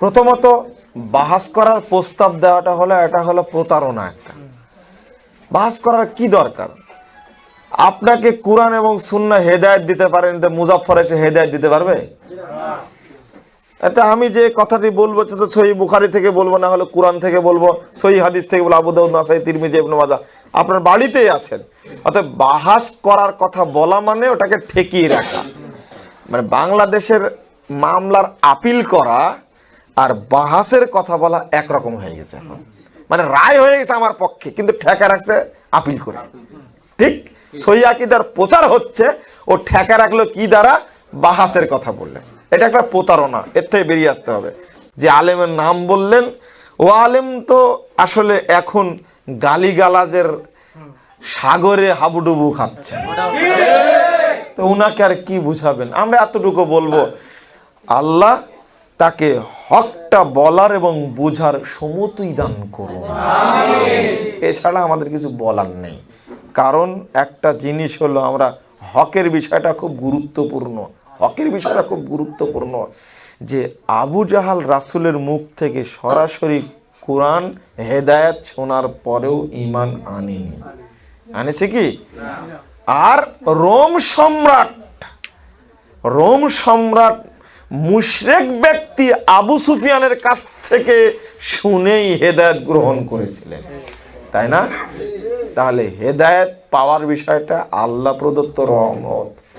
প্রথমত বাহাস করার প্রস্তাব দেওয়াটা হলো, এটা হলো প্রতারণা একটা। বাহাস করার কি দরকার? আপনাকে কোরআন এবং সুন্না হেদায়েত দিতে পারেন মুজাফর এসে হেদায়েত দিতে পারবে? এটা আমি যে কথাটি বলব, সেটা সহি বুখারি থেকে বলব, না হলে কোরআন থেকে বলব, সহি হাদিস থেকে বলব, আবু দাউদ, নাসাই, তিরমিজি, ইবনে মাজাহ আপনার বাড়িতেই আছেন। অর্থাৎ বাহাস করার কথা বলা মানে ওটাকে ঠেকিয়ে রাখা। মানে বাংলাদেশের মামলার আপিল করা আর বাহাসের কথা বলা একরকম হয়ে গেছে এখন। মানে রায় হয়ে গেছে আমার পক্ষে, কিন্তু ঠেকা রাখছে আপিল করে। ঠিক? সহি আকিদার প্রচার হচ্ছে, ও ঠেকা রাখল কি দ্বারা? বাহাসের কথা বললেন। এটা একটা প্রতারণা, এর থেকে বেরিয়ে আসতে হবে। যে আলেমের নাম বললেন, ও আলেম তো আসলে এখন গালিগালাজের সাগরে হাবুডুবু খাচ্ছে। তো উনাকে আর কি বুঝাবেন? আমরা এতটুকু বলব, আল্লাহ তাকে হকটা বলার এবং বোঝার সমতুই দান করুন। এছাড়া আমাদের কিছু বলার নেই। কারণ একটা জিনিস হলো আমরা হকের বিষয়টা খুব গুরুত্বপূর্ণ। হকের বিষয়টা খুব গুরুত্বপূর্ণ যে আবু জাহাল রাসূলের মুখ থেকে সরাসরি কোরআন হেদায়েত শোনার পরেও ঈমান আনেনি। আনেছে কি? আর রোম সম্রাট রোম সম্রাট মুশরেক ব্যক্তি আবু সুফিয়ানের কাছ থেকে শুনেই হেদায়ত গ্রহণ করেছিলেন। তাই না? তাহলে হেদায়ত পাওয়ার বিষয়টা আল্লাহ প্রদত্ত রহমত।